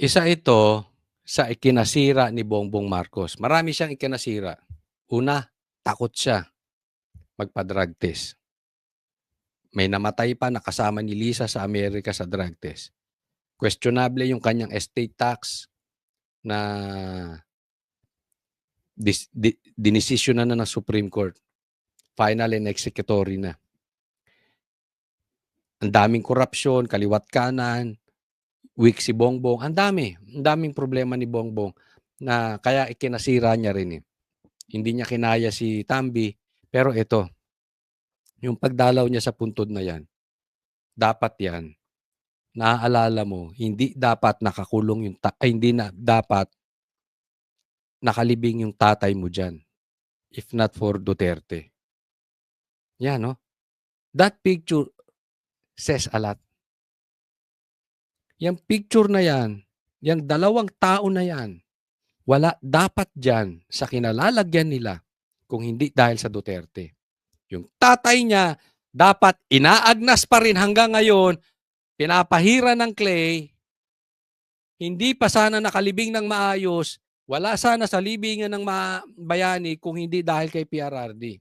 Isa ito sa ikinasira ni Bongbong Marcos. Marami siyang ikinasira. Una, takot siya magpa-drug test. May namatay pa na kasama ni Lisa sa Amerika sa drug test. Questionable yung kanyang estate tax na dis, di, dinesisyon na, na ng Supreme Court. Final and executory na. Ang daming korupsyon, kaliwat kanan, weak si Bongbong. Ang dami. Ang daming problema ni Bongbong na kaya ikinasira niya rin eh. Hindi niya kinaya si Tambi. Pero ito, yung pagdalaw niya sa puntod na yan, dapat yan, naaalala mo, hindi dapat nakakulong yung, ta- ay, hindi na dapat nakalibing yung tatay mo dyan. If not for Duterte. Yan, no? That picture says a lot. Yung picture na yan, yung dalawang tao na yan, wala dapat dyan sa kinalalagyan nila kung hindi dahil sa Duterte. Yung tatay niya, dapat inaagnas pa rin hanggang ngayon, pinapahira ng clay, hindi pa sana nakalibing ng maayos, wala sana sa libingan ng bayani kung hindi dahil kay PRRD.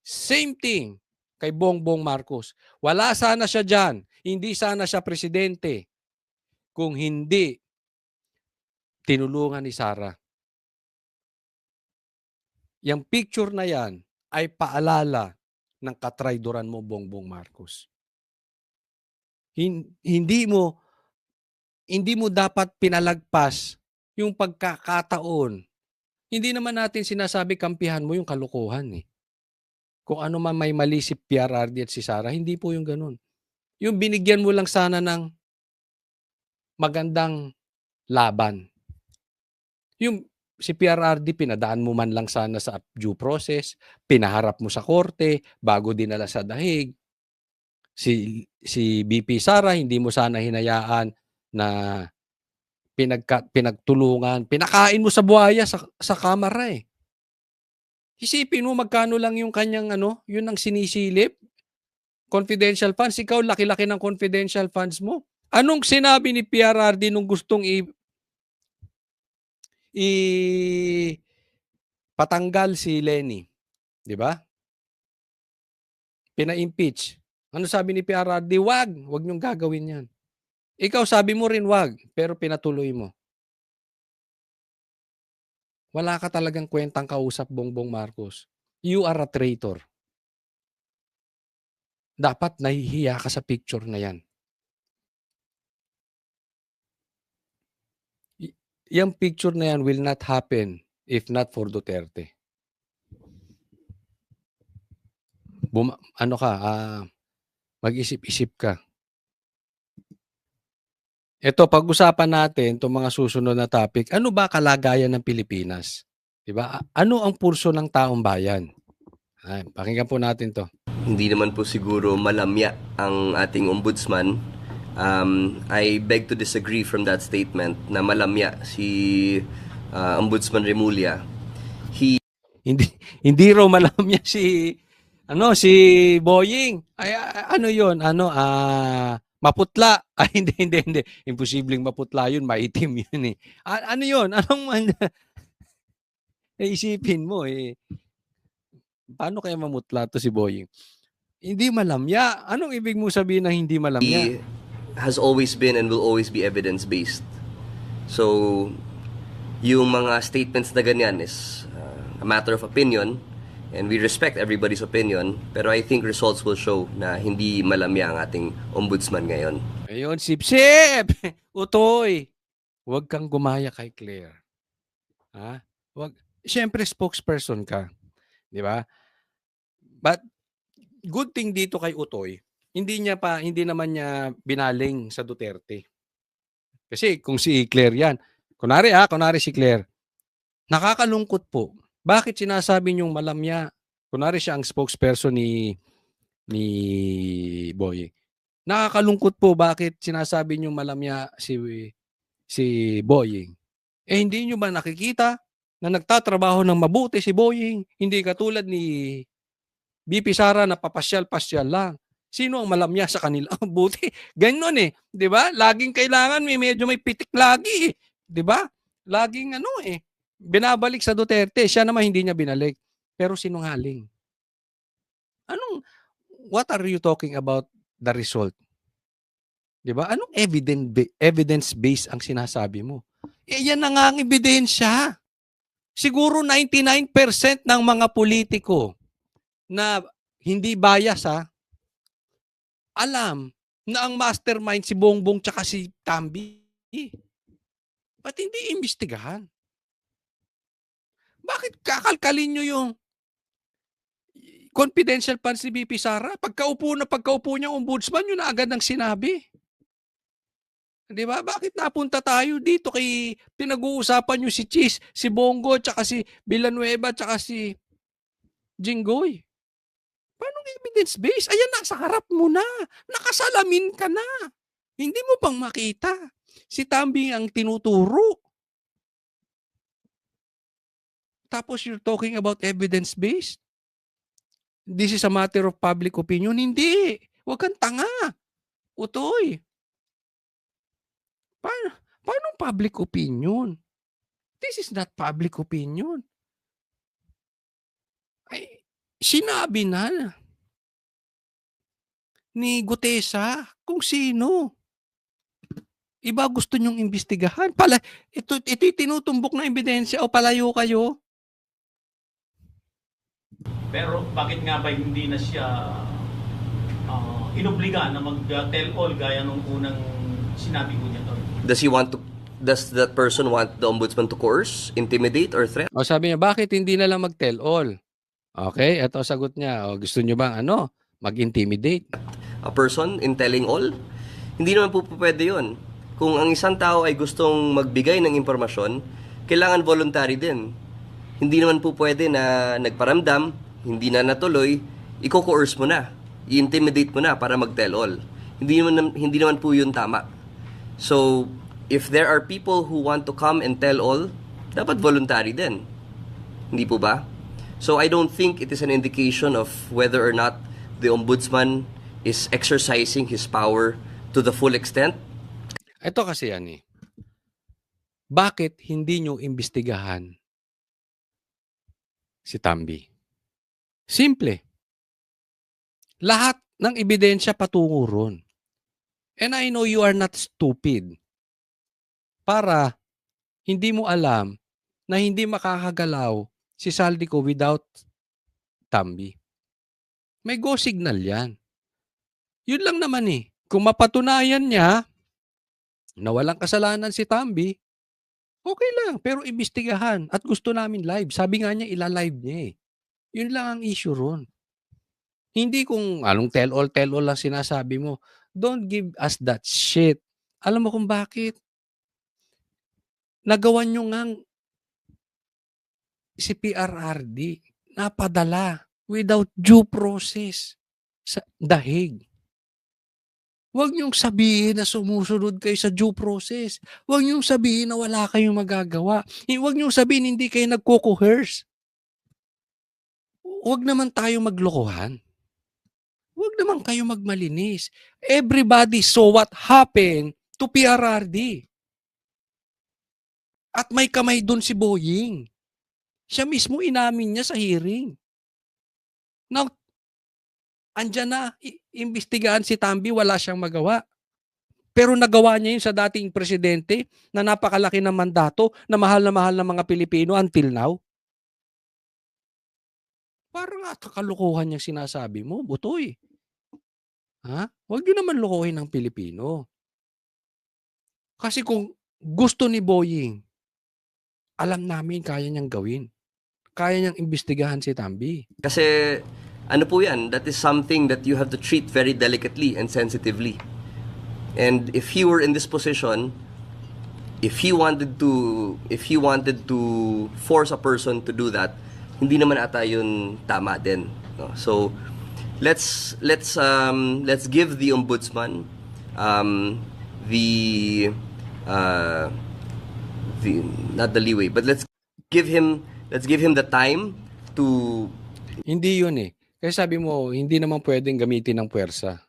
Same thing kay Bongbong Marcos. Wala sana siya dyan, hindi sana siya presidente kung hindi tinulungan ni Sara. Yang picture na yan ay paalala ng katrayduran mo, Bongbong Marcos. Hin- hindi mo hindi mo dapat pinalagpas yung pagkakataon. Hindi naman natin sinasabi kampihan mo yung kalukuhan eh. Kung ano man may mali si PRRD at si Sara, hindi po yung ganun. Yung binigyan mo lang sana ng magandang laban. Yung si PRRD, pinadaan mo man lang sana sa due process, pinaharap mo sa korte, bago dinala sa dahig. Si, si BP Sara, hindi mo sana hinayaan na pinagka, pinagtulungan, pinakain mo sa buhaya sa, sa kamara eh. Isipin mo magkano lang yung kanyang ano, yun ang sinisilip. Confidential funds, ikaw laki-laki ng confidential funds mo. Anong sinabi ni PRRD nung gustong i i patanggal si Lenny, 'di ba? Pina-impeach. Ano sabi ni PRRD? Wag, wag niyong gagawin 'yan. Ikaw sabi mo rin wag, pero pinatuloy mo. Wala ka talagang kwentang kausap Bongbong Marcos. You are a traitor. Dapat nahihiya ka sa picture na 'yan. Yung picture na yan will not happen if not for Duterte. Buma- ano ka, ah, mag-isip-isip ka. Ito, pag-usapan natin itong mga susunod na topic, ano ba kalagayan ng Pilipinas? Diba? Ano ang pulso ng taong bayan? Ay, pakinggan po natin to. hindi naman po siguro malamya ang ating ombudsman. Um, I beg to disagree from that statement na malamya si uh, Ombudsman Remulla. He Hindi hindi raw malamya si ano si Boying. Ay ano 'yon? Ano ah maputla. Ay hindi hindi hindi. Imposibleng maputla 'yun, maitim 'yun eh. A- ano 'yon? Anong man isipin mo eh. Paano kaya mamutla to si Boying? Hindi malamya. Anong ibig mo sabihin ng hindi malamya? he has always been and will always be evidence-based. So, yung mga statements na ganyan is uh, a matter of opinion and we respect everybody's opinion pero I think results will show na hindi malamya ang ating ombudsman ngayon. Ayun, sip-sip! Utoy! Huwag kang gumaya kay Claire. Ha? Wag, Siyempre, spokesperson ka. Di ba? But, good thing dito kay Utoy, hindi niya pa, hindi naman niya binaling sa Duterte. Kasi kung si Claire yan, kunwari ha, kunwari si Claire, nakakalungkot po. Bakit sinasabi niyong malamya? Kunwari siya ang spokesperson ni ni Boy. Nakakalungkot po bakit sinasabi niyong malamya si si Boying. Eh hindi niyo ba nakikita na nagtatrabaho ng mabuti si Boying? Hindi katulad ni BP Sara na papasyal-pasyal lang. Sino ang malamya sa kanila? Buti, ganyan eh. Di ba? Laging kailangan may medyo may pitik lagi eh. Di ba? Laging ano eh. Binabalik sa Duterte. Siya naman hindi niya binalik. Pero sinungaling. Anong, what are you talking about the result? Di ba? Anong evidence, evidence-based ang sinasabi mo? Eh, yan na nga ang ebidensya. Siguro 99% ng mga politiko na hindi bias ha, alam na ang mastermind si Bongbong tsaka si Tambi. Ba't hindi imbestigahan? Bakit kakalkalin nyo yung confidential funds ni BP Sara? Pagkaupo na pagkaupo niya ombudsman, yun na agad ang sinabi. Di ba? Bakit napunta tayo dito kay pinag-uusapan nyo si Cheese, si Bongo, tsaka si Villanueva, tsaka si Jinggoy? Paano evidence base? Ayan, nasa harap mo na. Nakasalamin ka na. Hindi mo bang makita? Si Tambi ang tinuturo. Tapos you're talking about evidence based? This is a matter of public opinion? Hindi. Huwag kang tanga. Utoy. Paano, paano public opinion? This is not public opinion. Sinabi na ni Gutesa kung sino. Iba gusto nyong imbestigahan. Pala, ito, ito'y tinutumbok na ebidensya o palayo kayo. Pero bakit nga ba hindi na siya ah, inobliga na mag-tell all gaya nung unang sinabi ko niya to? Does he want to does that person want the ombudsman to coerce, intimidate or threat? O sabi niya, bakit hindi na lang mag-tell all? Okay, ito sagot niya. O gusto niyo bang ano, mag-intimidate? A person in telling all? Hindi naman po pwede 'yon. Kung ang isang tao ay gustong magbigay ng impormasyon, kailangan voluntary din. Hindi naman po pwede na nagparamdam, hindi na natuloy, i-coerce mo na, i-intimidate mo na para mag-tell all. Hindi naman hindi naman po 'yun tama. So, if there are people who want to come and tell all, dapat voluntary din. Hindi po ba? So I don't think it is an indication of whether or not the ombudsman is exercising his power to the full extent. Ito kasi yan eh. Bakit hindi nyo imbestigahan si Tambi? Simple. Lahat ng ebidensya patungo ron. And I know you are not stupid. Para hindi mo alam na hindi makakagalaw si Saldico without Tambi. May go signal yan. Yun lang naman eh. Kung mapatunayan niya na walang kasalanan si Tambi, okay lang. Pero imbestigahan. At gusto namin live. Sabi nga niya, ila-live niya eh. Yun lang ang issue ron. Hindi kung anong tell-all, tell-all lang sinasabi mo. Don't give us that shit. Alam mo kung bakit? Nagawa nyo ngang si PRRD napadala without due process sa dahig. Huwag niyong sabihin na sumusunod kayo sa due process. Huwag niyong sabihin na wala kayong magagawa. Eh, Huwag niyong sabihin hindi kayo nagko-coerce. Huwag naman tayo maglokohan. Huwag naman kayo magmalinis. Everybody saw what happened to PRRD. At may kamay doon si Boying. Siya mismo inamin niya sa hearing. Now, andyan na, imbestigahan si Tambi, wala siyang magawa. Pero nagawa niya yun sa dating presidente na napakalaki ng mandato na mahal na mahal ng mga Pilipino until now. Parang nga kakalukuhan yung sinasabi mo, butoy. Ha? Huwag niyo naman lukuhin ng Pilipino. Kasi kung gusto ni Boying, alam namin kaya niyang gawin. Kaya niyang imbestigahan si Tambi. Kasi ano po yan, that is something that you have to treat very delicately and sensitively. And if he were in this position, if he wanted to if he wanted to force a person to do that, hindi naman ata yun tama din. No? So let's let's um let's give the ombudsman um the uh the not the leeway, but let's give him let's give him the time to Hindi yun eh. Kaya sabi mo, hindi naman pwedeng gamitin ng puwersa.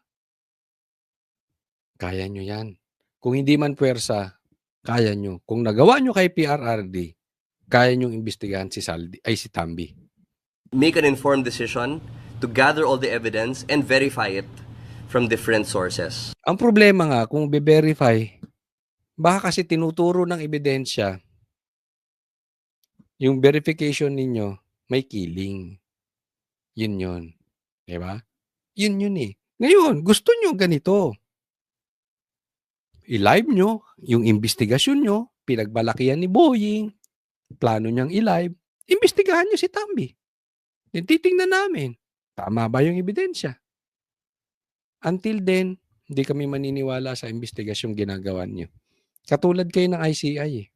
Kaya nyo yan. Kung hindi man puwersa, kaya nyo. Kung nagawa nyo kay PRRD, kaya nyo imbestigahan si Saldi, ay si Tambi. Make an informed decision to gather all the evidence and verify it from different sources. Ang problema nga, kung be-verify, baka kasi tinuturo ng ebidensya, yung verification ninyo, may killing. Yun yun. Di ba? Yun yun eh. Ngayon, gusto nyo ganito. I-live nyo, yung investigasyon nyo, pinagbalakihan ni Boying, plano niyang i-live, imbestigahan nyo si Tambi. Then titingnan namin, tama ba yung ebidensya? Until then, hindi kami maniniwala sa investigasyong ginagawa nyo. Katulad kayo ng ICI eh.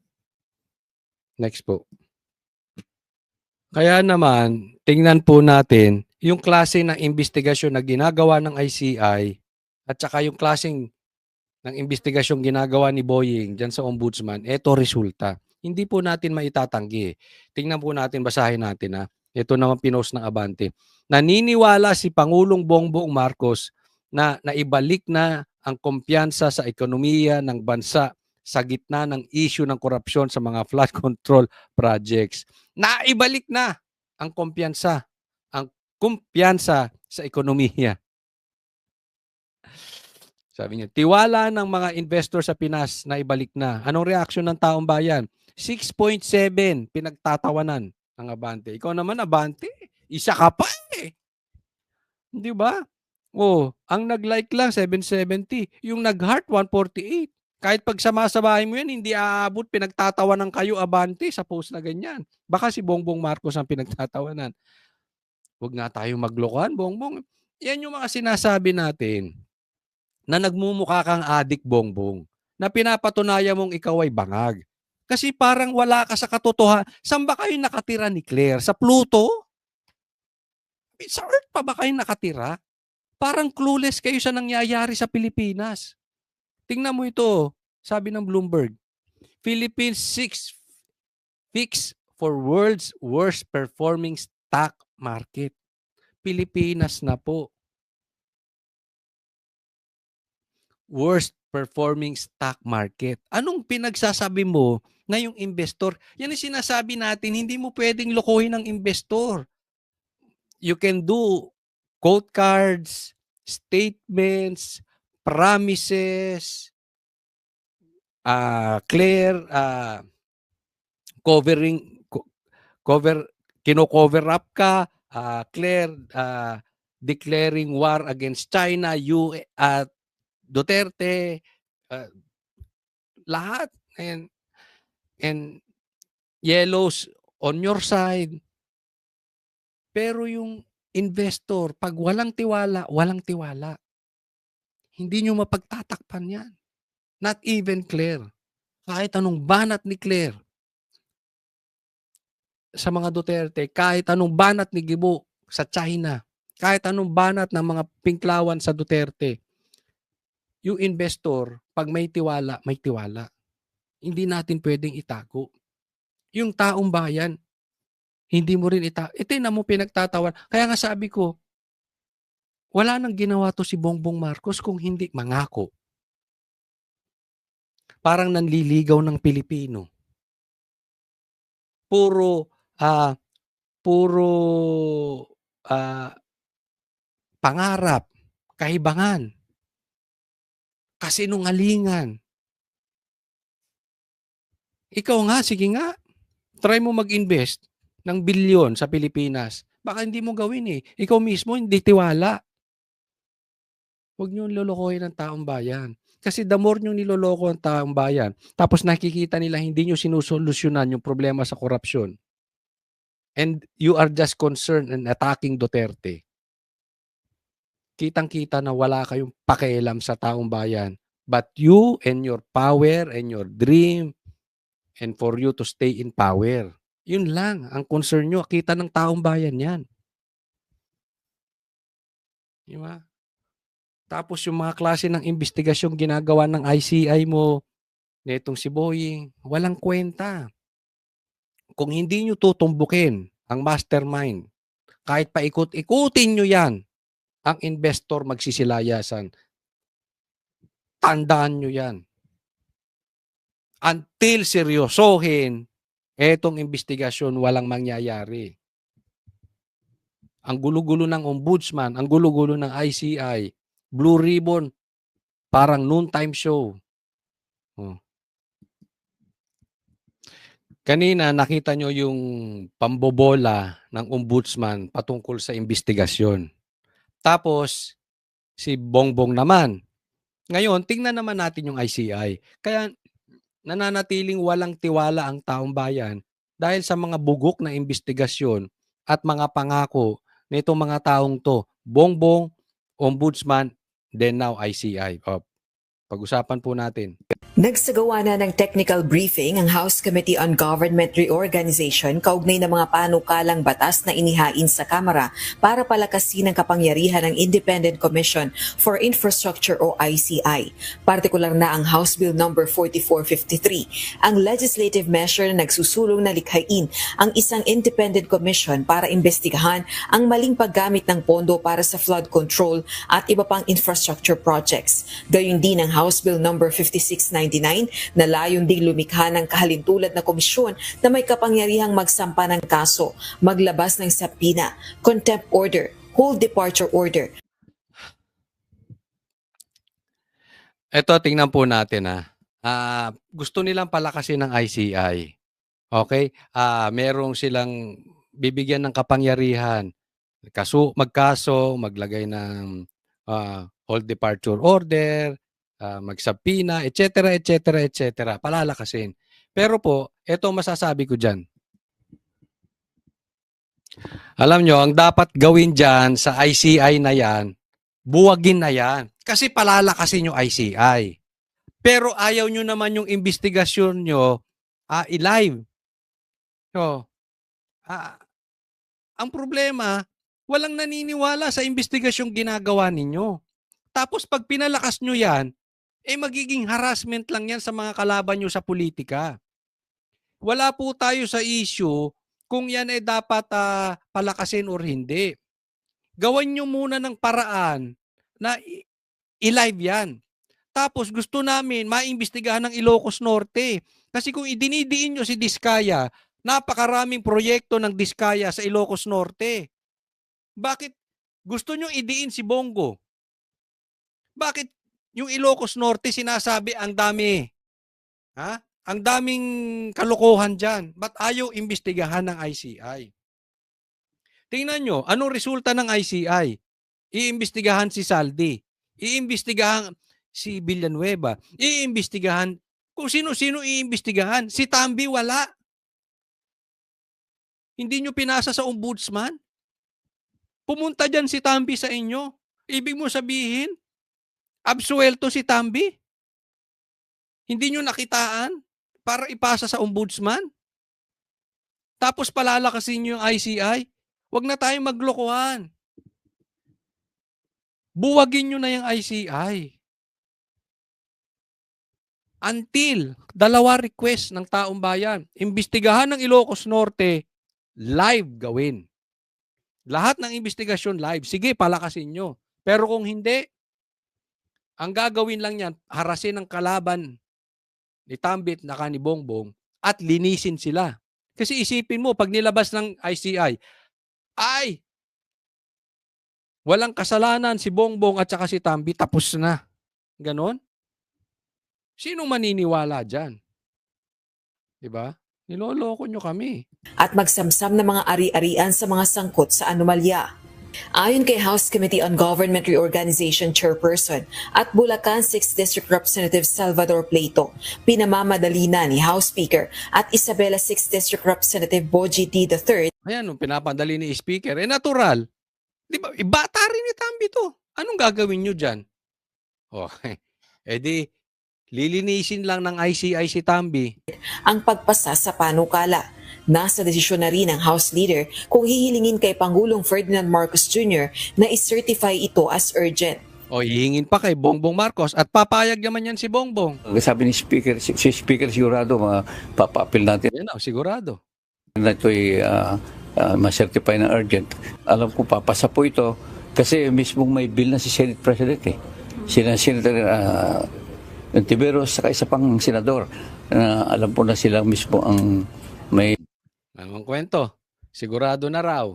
Next po. Kaya naman, tingnan po natin yung klase ng investigasyon na ginagawa ng ICI at saka yung klaseng ng investigasyong ginagawa ni Boying dyan sa ombudsman, eto resulta. Hindi po natin maitatanggi. Tingnan po natin, basahin natin ha. Ito naman pinost ng Abante. Naniniwala si Pangulong Bongbong Marcos na naibalik na ang kumpiyansa sa ekonomiya ng bansa sa gitna ng issue ng korupsyon sa mga flood control projects. Naibalik na ang kumpiyansa, ang kumpiyansa sa ekonomiya. Sabi niya, tiwala ng mga investor sa Pinas na ibalik na. Anong reaksyon ng taong bayan? 6.7 pinagtatawanan ng Abante. Ikaw naman, Abante, isa ka pa eh. Di ba? Oh, ang nag-like lang 770, yung nag-heart 148. Kahit pag samasabahin mo yan, hindi aabot pinagtatawanan kayo Abante sa post na ganyan. Baka si Bongbong Marcos ang pinagtatawanan. Huwag nga tayo maglokohan, Bongbong. Yan yung mga sinasabi natin na nagmumukha kang adik bongbong, na pinapatunayan mong ikaw ay bangag. Kasi parang wala ka sa katotohanan. Saan ba kayo nakatira ni Claire? Sa Pluto? Sa Earth pa ba kayo nakatira? Parang clueless kayo sa nangyayari sa Pilipinas. Tingnan mo ito, sabi ng Bloomberg. Philippines 6 fix for world's worst performing stock market. Pilipinas na po. worst performing stock market. Anong pinagsasabi mo na yung investor? Yan ang sinasabi natin, hindi mo pwedeng lokohin ng investor. You can do quote cards, statements, promises, uh, clear, uh, covering, co- cover, kino-cover up ka, uh, clear, uh, declaring war against China, you, at Duterte, uh, lahat and and yellows on your side. Pero yung investor, pag walang tiwala, walang tiwala. Hindi nyo mapagtatakpan yan. Not even Claire. Kahit anong banat ni Claire sa mga Duterte, kahit anong banat ni Gibo sa China, kahit anong banat ng mga pinklawan sa Duterte, yung investor, pag may tiwala, may tiwala. Hindi natin pwedeng itago. Yung taong bayan, hindi mo rin itago. Ito na mo pinagtatawan. Kaya nga sabi ko, wala nang ginawa to si Bongbong Marcos kung hindi mangako. Parang nanliligaw ng Pilipino. Puro, ah, puro, ah, pangarap, kahibangan kasinungalingan. Ikaw nga, sige nga, try mo mag-invest ng bilyon sa Pilipinas. Baka hindi mo gawin eh. Ikaw mismo hindi tiwala. Huwag niyo lolokohin ang taong bayan. Kasi the more niyo niloloko ang taong bayan, tapos nakikita nila hindi niyo sinusolusyonan yung problema sa korupsyon. And you are just concerned and attacking Duterte kitang-kita na wala kayong pakialam sa taong bayan. But you and your power and your dream and for you to stay in power. Yun lang ang concern nyo. Kita ng taong bayan yan. Di? Tapos yung mga klase ng investigasyong ginagawa ng ICI mo, netong si Boying, walang kwenta. Kung hindi nyo tutumbukin ang mastermind kahit paikot-ikutin nyo yan, ang investor magsisilayasan. Tandaan nyo yan. Until seryosohin, etong investigasyon walang mangyayari. Ang gulo-gulo ng ombudsman, ang gulo-gulo ng ICI, Blue Ribbon, parang noontime show. Oh. Kanina nakita nyo yung pambobola ng ombudsman patungkol sa investigasyon. Tapos, si Bongbong naman. Ngayon, tingnan naman natin yung ICI. Kaya nananatiling walang tiwala ang taong bayan dahil sa mga bugok na investigasyon at mga pangako nitong mga taong to. Bongbong, Ombudsman, then now ICI. O, pag-usapan po natin. Nagsagawa na ng technical briefing ang House Committee on Government Reorganization kaugnay ng mga panukalang batas na inihain sa Kamara para palakasin ang kapangyarihan ng Independent Commission for Infrastructure o ICI. Partikular na ang House Bill No. 4453, ang legislative measure na nagsusulong na likhain ang isang independent commission para imbestigahan ang maling paggamit ng pondo para sa flood control at iba pang infrastructure projects. Gayun din ang House Bill No. 5699 na layon ding lumikha ng kahalintulad na komisyon na may kapangyarihang magsampa ng kaso, maglabas ng sapina, contempt order, hold departure order, Ito, tingnan po natin ha. Ah, gusto nilang palakasin ng ICI. Okay? Ah, merong silang bibigyan ng kapangyarihan. Kaso, magkaso, maglagay ng ah, hold departure order, ah, magsabina, etc., etc., etc. Palalakasin. Pero po, ito masasabi ko dyan. Alam nyo, ang dapat gawin dyan sa ICI na yan, buwagin na yan. Kasi palalakasin yung ICI. Pero ayaw nyo naman yung investigasyon nyo ah, i-live. So, ah, ang problema, walang naniniwala sa investigasyong ginagawa ninyo. Tapos pag pinalakas nyo yan, eh magiging harassment lang yan sa mga kalaban nyo sa politika. Wala po tayo sa issue kung yan ay dapat ah, palakasin or hindi. Gawan nyo muna ng paraan na i-live yan. Tapos gusto namin maimbestigahan ng Ilocos Norte. Kasi kung idinidiin nyo si Diskaya, napakaraming proyekto ng Diskaya sa Ilocos Norte. Bakit gusto nyo idiin si Bongo? Bakit yung Ilocos Norte sinasabi ang dami? Ha? Ang daming kalokohan dyan. Ba't ayaw imbestigahan ng ICI? Tingnan nyo, anong resulta ng ICI? Iimbestigahan si Saldi. Iimbestigahan si Villanueva. Iimbestigahan kung sino-sino iimbestigahan. Si Tambi wala. Hindi nyo pinasa sa ombudsman? Pumunta dyan si Tambi sa inyo. Ibig mo sabihin, absuelto si Tambi? Hindi nyo nakitaan para ipasa sa ombudsman? Tapos palalakasin nyo yung ICI? Huwag na tayong maglokohan. Buwagin nyo na yung ICI. Until dalawa request ng taong bayan, imbestigahan ng Ilocos Norte, live gawin. Lahat ng investigasyon live. Sige, palakasin nyo. Pero kung hindi, ang gagawin lang yan, harasin ng kalaban ni Tambit na ni Bongbong at linisin sila. Kasi isipin mo, pag nilabas ng ICI, ay, walang kasalanan si Bongbong at saka si Tambi, tapos na. Ganon? Sinong maniniwala dyan? Diba? Niloloko nyo kami. at magsamsam ng mga ari-arian sa mga sangkot sa anomalya. Ayon kay House Committee on Government Reorganization Chairperson at Bulacan 6th District Representative Salvador Plato, pinamamadali na ni House Speaker at Isabela 6th District Representative Boji D. III Ayan, pinapadali ni Speaker, eh natural. Di ba? Eh, bata rin ni Tambi to. Anong gagawin nyo dyan? Okay. Eh di, lilinisin lang ng ICI si Tambi. ang pagpasa sa panukala. Nasa desisyon na rin ng House Leader kung hihilingin kay Pangulong Ferdinand Marcos Jr. na isertify ito as urgent. O hihingin pa kay Bongbong Marcos at papayag naman yan si Bongbong. Sabi ni Speaker, si, si Speaker sigurado, mga papapil natin Yan o, sigurado. na ito'y ah, uh, ma-certify na urgent. Alam ko papasa po ito kasi mismong may bill na si Senate President eh. Sina Senator uh, Tiberos saka isa pang senador na alam po na sila mismo ang may Anong kwento? Sigurado na raw.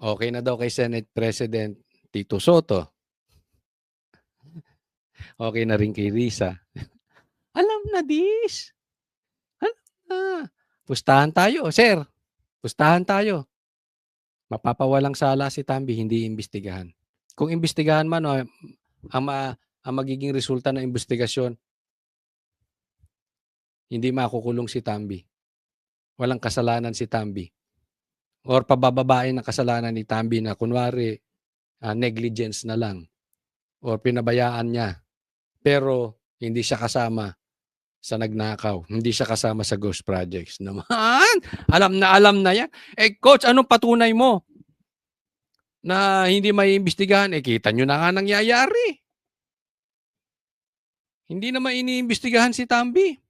Okay na daw kay Senate President Tito Soto. Okay na rin kay Risa. Alam na dis. Alam na. Pustahan tayo, sir. Pustahan tayo. Mapapawalang sala si Tambi, hindi imbestigahan. Kung imbestigahan man, o, ang, ma- ang magiging resulta ng investigasyon, hindi makukulong si Tambi walang kasalanan si Tambi. Or pabababain ng kasalanan ni Tambi na kunwari ah, negligence na lang. Or pinabayaan niya. Pero hindi siya kasama sa nagnakaw. Hindi siya kasama sa ghost projects. Naman! Alam na alam na yan. Eh coach, anong patunay mo? Na hindi may imbestigahan. Eh kita nyo na nga nangyayari. Hindi naman iniimbestigahan si Tambi.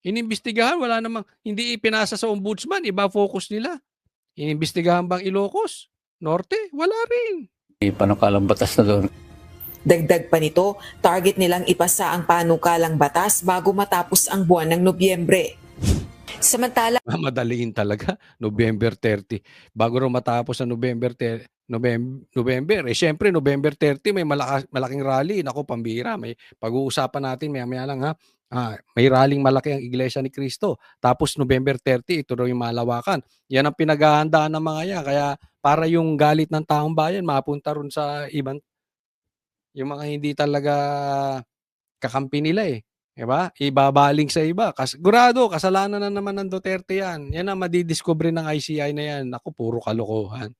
Inimbestigahan, wala namang, hindi ipinasa sa ombudsman, iba focus nila. Inimbestigahan bang Ilocos? Norte? Wala rin. panukalang batas na doon. Dagdag pa nito, target nilang ipasa ang panukalang batas bago matapos ang buwan ng Nobyembre. Samantala, Madaliin talaga. November 30. Bago raw matapos ang November 30, November, November. Eh, syempre, November 30, may malaka, malaking rally. Nako, pambira. May pag-uusapan natin, maya-maya lang ha. Ah, may rallying malaki ang Iglesia ni Cristo. Tapos November 30, ito raw yung malawakan. Yan ang pinaghahandaan ng mga yan. Kaya para yung galit ng taong bayan, mapunta ron sa ibang, yung mga hindi talaga kakampi nila eh. Diba? Ibabaling sa iba. Kas Gurado, kasalanan na naman ng Duterte yan. Yan ang madidiscover ng ICI na yan. Ako, puro kalokohan.